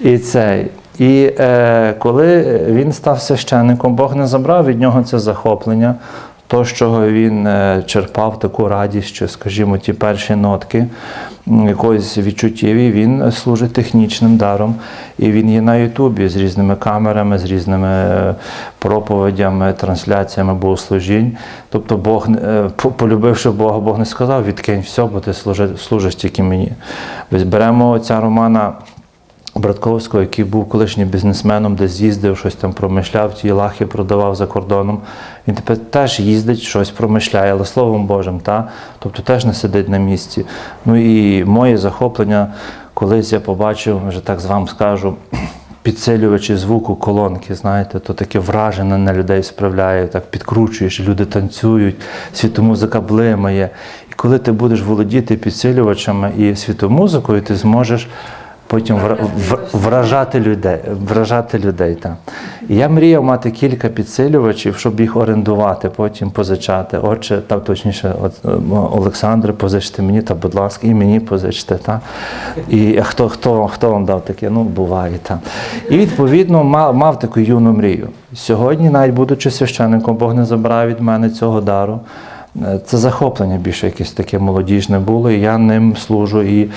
І цей. І е, коли він став священником, Бог не забрав від нього це захоплення, то, з чого він е, черпав таку радість, що, скажімо, ті перші нотки якоїсь відчуттєві, він служить технічним даром. І він є на Ютубі з різними камерами, з різними е, проповідями, трансляціями богослужінь. Тобто Бог, е, полюбивши Бога, Бог не сказав, відкинь все, бо ти служи- служиш тільки мені. Ось беремо отця Романа. Братковського, який був колишнім бізнесменом, де з'їздив, щось там промишляв, ті лахи продавав за кордоном. Він тепер теж їздить, щось промишляє, але Словом Божим, та? тобто теж не сидить на місці. Ну і моє захоплення, колись я побачив, вже так з вам скажу, підсилювачі звуку колонки, знаєте, то таке враження на людей справляє, так підкручуєш, люди танцюють, світомузика блимає. І коли ти будеш володіти підсилювачами і світомузикою, ти зможеш потім вражати людей. Вражати людей так. І я мріяв мати кілька підсилювачів, щоб їх орендувати, потім позичати. Отже, там точніше, е, Олександре, позичте мені, та будь ласка, і мені позичте. Та. І хто, хто, хто вам дав таке? Ну, буває. Та. І відповідно мав, мав таку юну мрію. Сьогодні, навіть будучи священником, Бог не забрав від мене цього дару. Е, Це захоплення більше якесь таке молодіжне було, і я ним служу. І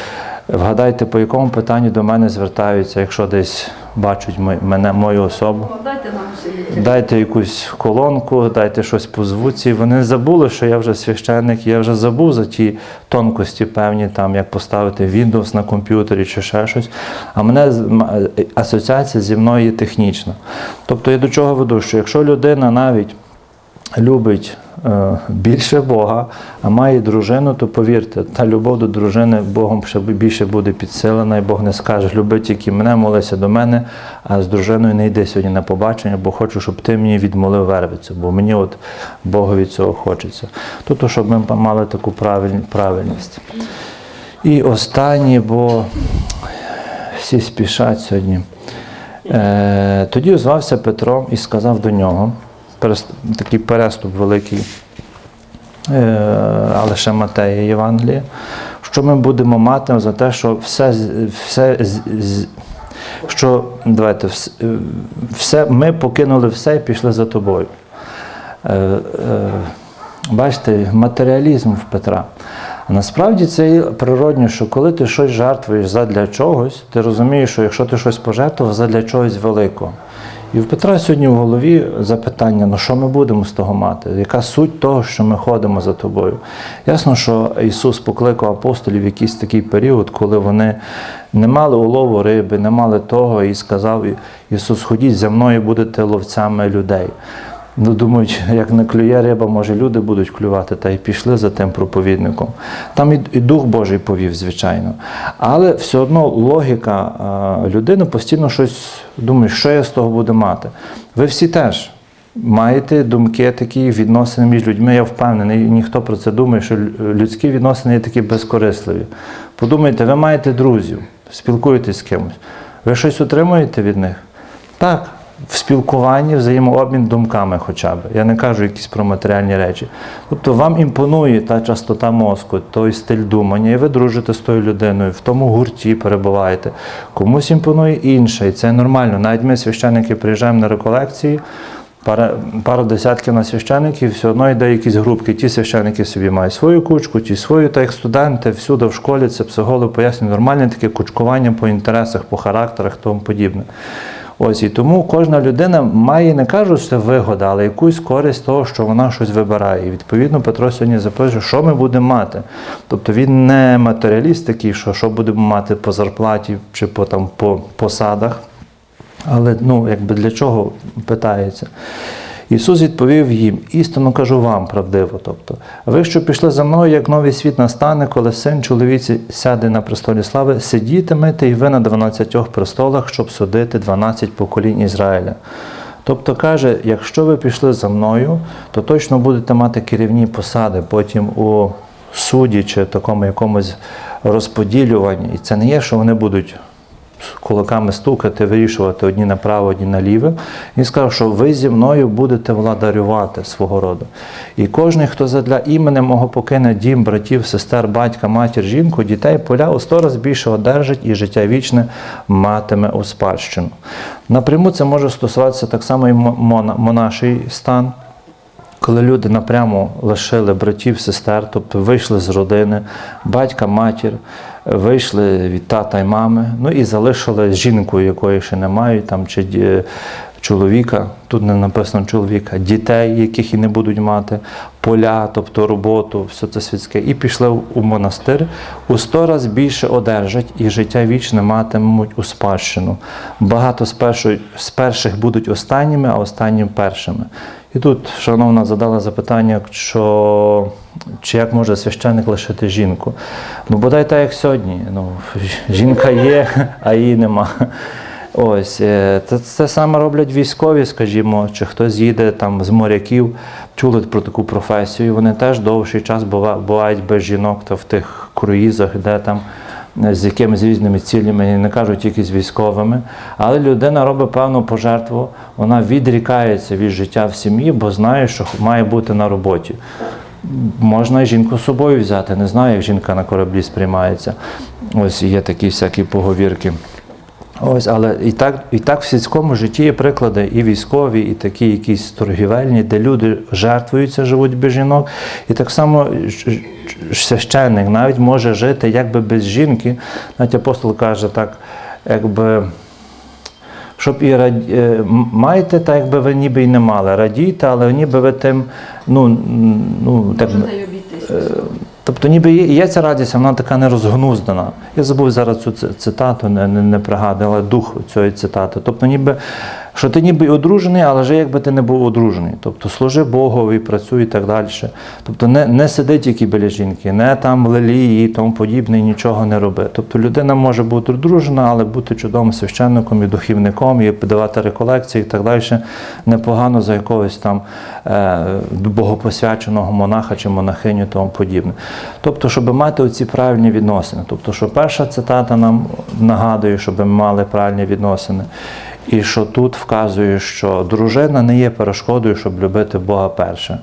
вгадайте, по якому питанню до мене звертаються, якщо десь бачать мене, мою особу. Дайте нам. Дайте якусь колонку, дайте щось по звуці. Вони забули, що я вже священник, я вже забув за ті тонкості певні, там як поставити Windows на комп'ютері чи ще щось. А мене е, асоціація зі мною є технічна. Тобто я до чого веду, що якщо людина навіть любить більше Бога, а має дружину, то повірте, та любов до дружини Богом ще більше буде підсилена, і Бог не скаже, люби тільки мене, молися до мене, а з дружиною не йди сьогодні на побачення, бо хочу, щоб ти мені відмолив вервицю, бо мені от Богові цього хочеться. Тобто, щоб ми мали таку правильність. І останнє, бо всі спішать сьогодні. Е, тоді озвався Петро і сказав до нього, такий переступ великий, е, але ще Матея Євангелія, що ми будемо мати за те, що все, все що давайте, е, все, ми покинули все і пішли за тобою. Е, бачите, матеріалізм в Петра. А насправді це природньо, що коли ти щось жертвуєш задля чогось, ти розумієш, що якщо ти щось пожертвував задля чогось великого. І в Петра сьогодні в голові запитання: ну що ми будемо з того мати? Яка суть того, що ми ходимо за тобою? Ясно, що Ісус покликав апостолів в якийсь такий період, коли вони не мали улову риби, не мали того, і сказав Ісус, ходіть за мною, будете ловцями людей. Ну, думають, як не клює риба, може люди будуть клювати, та й пішли за тим проповідником. Там і, Дух Божий повів, звичайно. Але все одно логіка людини постійно щось думає, що я з того буду мати. Ви всі теж маєте думки такі, відносини між людьми. Я впевнений, ніхто про це думає, що людські відносини є такі безкорисливі. Подумайте, ви маєте друзів, спілкуєтесь з кимось. Ви щось отримуєте від них? Так в спілкуванні, взаємообмін думками хоча б. Я не кажу якісь про матеріальні речі. Тобто вам імпонує та частота мозку, той стиль думання, і ви дружите з тою людиною, в тому гурті перебуваєте. Комусь імпонує інше, і це нормально. Навіть ми, священники, приїжджаємо на реколекції. Пара, пара десятків на священиків, все одно йде якісь групки. Ті священики собі мають свою кучку, ті свою, так як студенти, всюди в школі це психологи пояснюють нормальне таке кучкування по інтересах, по характерах тому подібне. Ось і тому кожна людина має, не кажу, що це вигода, але якусь користь того, що вона щось вибирає. І відповідно Петро сьогодні запитує, що ми будемо мати. Тобто він не матеріаліст такий, що що будемо мати по зарплаті чи по там по посадах. Але ну, якби для чого питається? Ісус відповів їм: істинно кажу вам правдиво. Тобто, ви, що пішли за мною, як новий світ настане, коли син чоловіці сяде на престолі слави, сидітимете і ви на 12 престолах, щоб судити 12 поколінь Ізраїля. Тобто каже, якщо ви пішли за мною, то точно будете мати керівні посади потім у суді чи такому якомусь розподілюванні. І це не є, що вони будуть кулаками стукати, вирішувати одні направо, одні наліво. Він сказав, що ви зі мною будете владарювати свого роду. І кожен, хто задля імені мого покине дім, братів, сестер, батька, матір, жінку, дітей, поля у сто раз більше одержить і життя вічне матиме у спадщину. Напряму це може стосуватися так само і монаший стан. Коли люди напрямо лишили братів, сестер, тобто вийшли з родини, батька, матір, вийшли від тата й мами, ну і залишили жінку, якої ще не мають, там, чи чоловіка, тут не написано чоловіка, дітей, яких і не будуть мати, поля, тобто роботу, все це світське, і пішли у монастир, у сто раз більше одержать і життя вічне матимуть у спадщину. Багато з перших будуть останніми, а останні першими. І тут шановна задала запитання, що чи як може священник лишити жінку? Ну, бодай так, як сьогодні. Ну, жінка є, а її нема. Ось, е, це, це саме роблять військові, скажімо, чи хтось їде там з моряків, чули про таку професію. Вони теж довший час бувають без жінок та в тих круїзах, де там з якимись різними цілями, я не кажу тільки з військовими. Але людина робить певну пожертву, вона відрікається від життя в сім'ї, бо знає, що має бути на роботі. Можна жінку з собою взяти, не знаю, як жінка на кораблі сприймається. Ось є такі всякі поговірки. Ось, але і так, і так в сільському житті є приклади і військові, і такі якісь торгівельні, де люди жертвуються, живуть без жінок. І так само священник навіть може жити якби без жінки. Навіть апостол каже так, якби. Щоб і раді... е, маєте, так якби ви ніби й не мали. Радійте, але ніби ви тим, ну, ну так, Можете обійтись. Тобто ніби є, ця радість, вона така нерозгнуздана. Я забув зараз цю ци- цитату, не, не, не пригадую, дух цієї цитати. Тобто, ніби, що ти ніби одружений, але вже якби ти не був одружений. Тобто служи Богові, працюй і так далі. Тобто не, не сиди тільки біля жінки, не там лелії і тому подібне, і нічого не роби. Тобто людина може бути одружена, але бути чудовим священником і духівником, і подавати реколекції і так далі. Непогано за якогось там е, богопосвяченого монаха чи монахиню і тому подібне. Тобто, щоб мати оці правильні відносини. Тобто, що перша цитата нам нагадує, щоб ми мали правильні відносини. І що тут вказує, що дружина не є перешкодою, щоб любити Бога перше.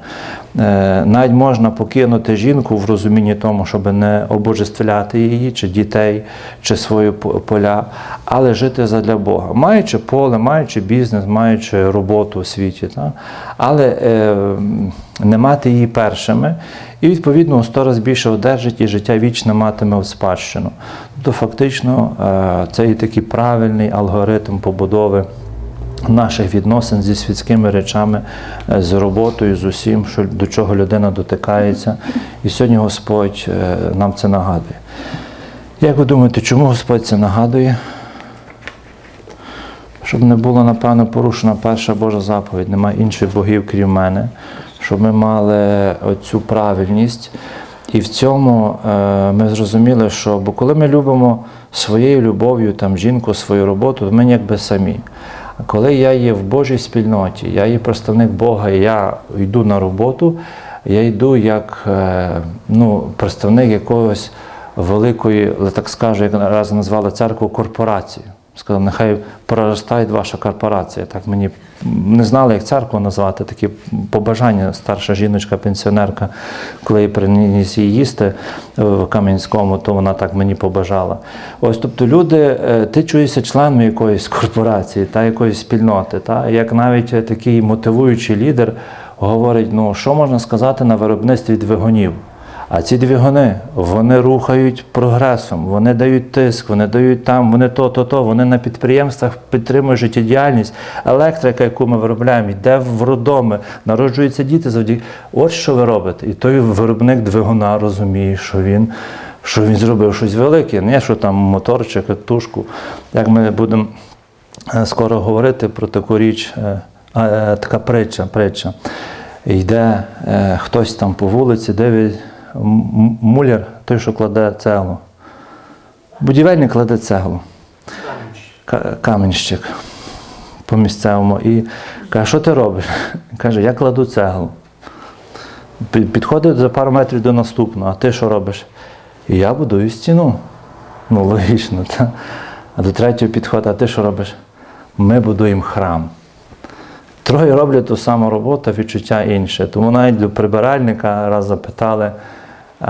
Е, навіть можна покинути жінку в розумінні тому, щоб не обожествляти її, чи дітей, чи свої поля, але жити задля Бога, маючи поле, маючи бізнес, маючи роботу у світі, та? але е, не мати її першими, і відповідно у сто раз більше одержить і життя вічне матиме в спадщину. Тобто, фактично, е, це і такий правильний алгоритм побудови наших відносин зі світськими речами, е, з роботою, з усім, що, до чого людина дотикається. І сьогодні Господь е, нам це нагадує. Як ви думаєте, чому Господь це нагадує? Щоб не було, напевно, порушена перша Божа заповідь, немає інших богів, крім мене, щоб ми мали оцю правильність. І в цьому е, ми зрозуміли, що бо коли ми любимо своєю любов'ю там, жінку, свою роботу, ми якби самі. А коли я є в Божій спільноті, я є представник Бога, я йду на роботу, я йду як е, ну, представник якогось великої, так скажу, як раз назвали церкву корпорації. Сказав, нехай проростає ваша корпорація. Так мені не знали, як церкву назвати, такі побажання. Старша жіночка, пенсіонерка, коли я приніс її їсти в Кам'янському, то вона так мені побажала. Ось, тобто, люди, е, ти чуєшся членом якоїсь корпорації та якоїсь спільноти. Та? Як навіть такий мотивуючий лідер говорить, ну що можна сказати на виробництві двигунів? А ці двигуни вони рухають прогресом, вони дають тиск, вони дають там, вони то, то, то. Вони на підприємствах підтримують життєдіяльність. Електрика, яку ми виробляємо, йде в роддоми, народжуються діти завдяки. От що ви робите. І той виробник двигуна розуміє, що він. Що він зробив щось велике, не що там мотор чи катушку. Як ми будемо е, скоро говорити про таку річ, е, е, така притча, притча. Йде хтось там по вулиці, дивить муляр, той, що кладе цеглу. Будівельник кладе цеглу. Каменщик по місцевому. І каже, що ти робиш? Каже, я кладу цеглу. Підходить за пару метрів до наступного, а ти що робиш? І я будую стіну. Ну, логічно. Та? А до третього підходить, а ти що робиш? Ми будуємо храм. Троє роблять ту саму роботу, відчуття інше. Тому навіть до прибиральника раз запитали,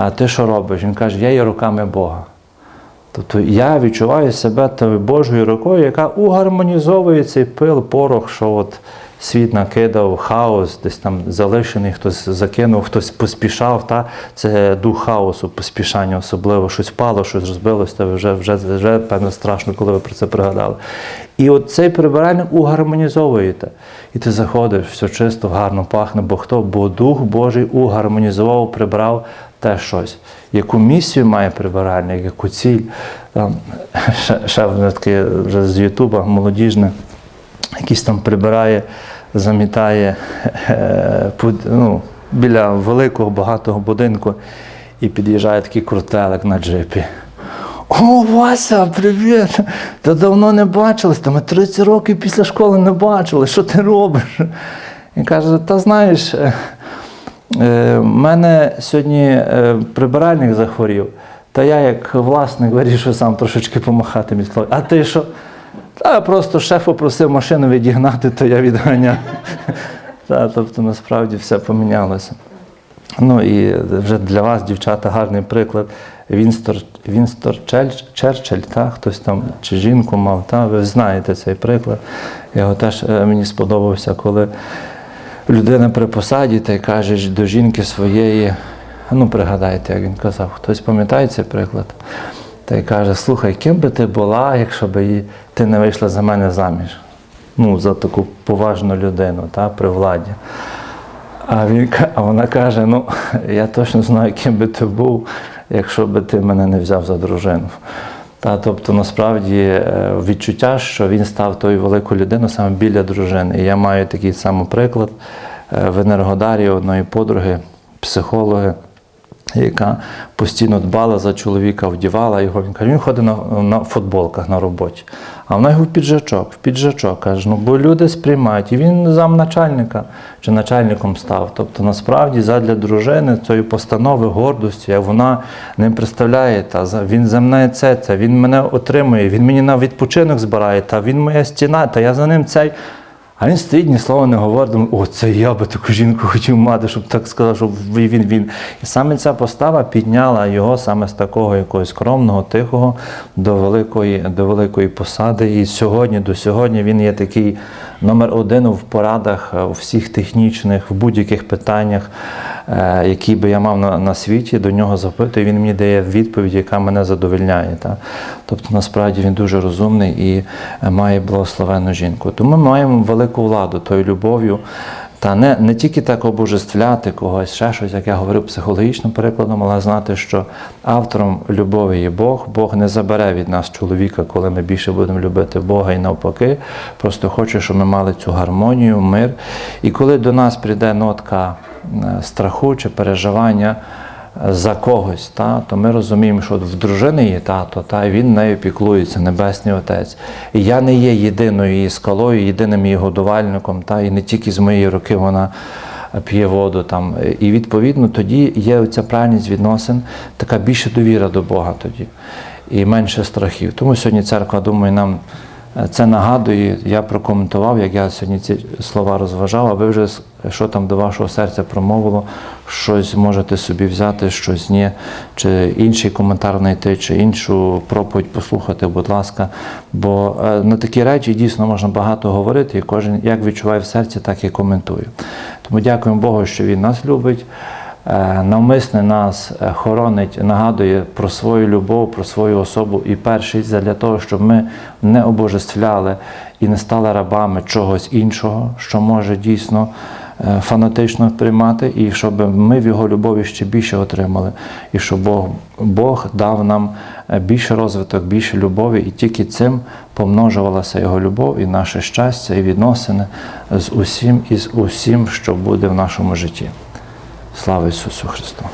ти що робиш? Він каже, я є руками Бога. Тобто я відчуваю себе Божою рукою, яка угармонізовує цей пил, порох, що от світ накидав, хаос, десь там залишений, хтось закинув, хтось поспішав. Та? Це дух хаосу, поспішання особливо, щось впало, щось розбилось, то вже, вже, вже певно страшно, коли ви про це пригадали. І от цей прибиральник угармонізовуєте. І ти заходиш, все чисто, гарно пахне, бо хто? Бо Дух Божий угармонізував, прибрав те щось. Яку місію має прибиральник, яку ціль. Ще, ще таке вже з Ютуба молодіжне, якийсь там прибирає, замітає е, ну, біля великого багатого будинку і під'їжджає такий крутелик на джипі. О, Вася, привіт! Та давно не бачились, та ми 30 років після школи не бачили. Що ти робиш? Він каже: та знаєш, е, е, в мене сьогодні е, прибиральник захворів, та я як власник вирішив сам трошечки помахати мітлою. А ти що? Та просто шеф попросив машину відігнати, то я відганяв. Тобто насправді все помінялося. Ну і вже для вас, дівчата, гарний приклад. Вінстор, Вінстор Черчилль, та, хтось там чи жінку мав, та, ви знаєте цей приклад. Його теж е, мені сподобався, коли людина при посаді та й каже до жінки своєї, ну пригадайте, як він казав, хтось пам'ятає цей приклад? Та й каже, слухай, ким би ти була, якщо б ти не вийшла за мене заміж? Ну, за таку поважну людину та, при владі. А, він, а вона каже: ну, я точно знаю, ким би ти був, якщо би ти мене не взяв за дружину. Та, тобто, насправді е, відчуття, що він став тою великою людиною саме біля дружини. І я маю такий самий приклад е, в Енергодарі одної подруги, психологи, яка постійно дбала за чоловіка, вдівала його. Він каже, він ходить на, на футболках на роботі. А вона його в піджачок, в піджачок каже, ну бо люди сприймають. І він замначальника чи начальником став. Тобто, насправді, задля дружини цієї постанови, гордості, як вона не представляє, та він за мене це, це, він мене отримує, він мені на відпочинок збирає, та він моя стіна, та я за ним цей. А він стоїть, ні слова не говорить, думає, о, це я би таку жінку хотів мати, щоб так сказав, щоб він він. І саме ця постава підняла його саме з такого якогось скромного, тихого до великої, до великої посади. І сьогодні, до сьогодні він є такий номер один в порадах е, у всіх технічних, в будь-яких питаннях, е, які би я мав на, на світі, до нього запитую. Він мені дає відповідь, яка мене задовольняє. Та? Тобто, насправді він дуже розумний і е, має благословенну жінку. Тому ми маємо велику владу тою любов'ю. Та не, не тільки так обожествляти когось, ще щось, як я говорив психологічним перекладом, але знати, що автором любові є Бог. Бог не забере від нас чоловіка, коли ми більше будемо любити Бога і навпаки. Просто хоче, щоб ми мали цю гармонію, мир. І коли до нас прийде нотка е, страху чи переживання, за когось, та, то ми розуміємо, що в дружини є тато, та, і він нею піклується, Небесний Отець. І я не є єдиною її скалою, єдиним її годувальником, та, і не тільки з моєї руки вона п'є воду. Там. І відповідно тоді є ця правильність відносин, така більша довіра до Бога тоді і менше страхів. Тому сьогодні церква, думаю, нам це нагадує. Я прокоментував, як я сьогодні ці слова розважав, а ви вже що там до вашого серця промовило, щось можете собі взяти, щось ні, чи інший коментар знайти, чи іншу проповідь послухати, будь ласка. Бо е, на такі речі дійсно можна багато говорити, і кожен як відчуває в серці, так і коментує. Тому дякуємо Богу, що Він нас любить. Е, навмисне нас е, хоронить, нагадує про свою любов, про свою особу. І перший для того, щоб ми не обожествляли і не стали рабами чогось іншого, що може дійсно е, фанатично приймати, і щоб ми в його любові ще більше отримали, і щоб Бог, Бог дав нам більше розвиток, більше любові, і тільки цим помножувалася його любов і наше щастя, і відносини з усім і з усім, що буде в нашому житті. Слава Ісусу Христу!